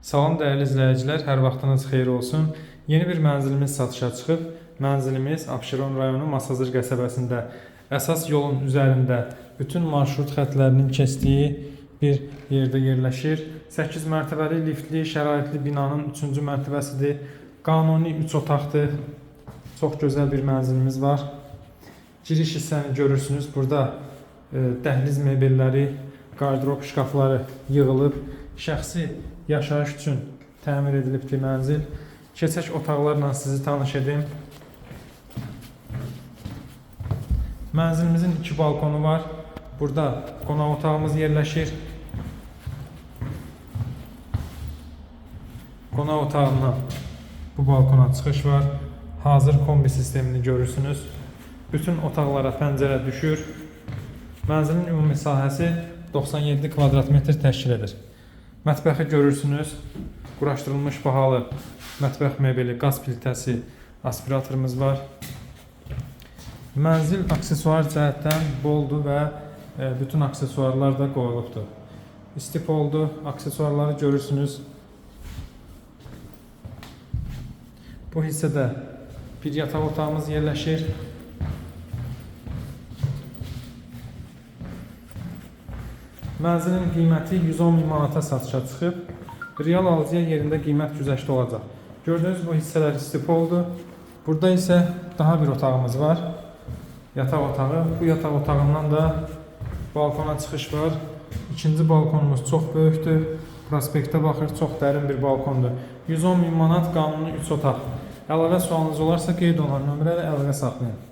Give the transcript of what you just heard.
Salam dəyərli izləyicilər, hər vaxtınız xeyir olsun. Yeni bir mənzilimiz satışa çıxıb. Mənzilimiz Abşeron rayonu Masazır qəsəbəsində əsas yolun üzərində bütün marşrut xəttlərinin keçdiyi bir yerdə yerləşir. 8 mərtəbəli liftli, şəraitli binanın 3-cü mərtəbəsidir. Qanuni 3 otaqdır. Çox gözəl bir mənzilimiz var. Giriş hissəni görürsünüz. Burada e, dəhliz mebelləri, qardırop şkafları yığılıb. Şəxsi yaşayış üçün təmir edilibdir mənzil. Keçək otaqlarla sizi tanış edim. Mənzilimizin iki balkonu var. Burada qonaq otağımız yerləşir. Qonaq otağından bu balkona çıxış var. Hazır kombi sistemini görürsünüz. Bütün otaqlara pəncərə düşür. Mənzilin ümumi sahəsi 97 kvadrat metr təşkil edir. Mətbəxi görürsünüz. Quraşdırılmış bahalı mətbəx mebeli, qaz plitəsi, aspiratorumuz var. Mənzil aksesuar cəhətdən boldur və e, bütün aksesuarlar da qoyulubdur. İstip oldu, aksesuarları görürsünüz. Bu hissədə bir yataq otağımız yerləşir. Mənzilin qiyməti 110 min manata satışa çıxıb. Real alıcıya yerində qiymət güzəşti olacaq. Gördüyünüz bu hissələr istip oldu. Burada isə daha bir otağımız var. Yataq otağı. Bu yataq otağından da balkona çıxış var. İkinci balkonumuz çox böyükdür. Prospektə baxır, çox dərin bir balkondur. 110 min manat qanuni 3 otaq. Əlavə sualınız olarsa qeyd olunan nömrə ilə əlaqə saxlayın.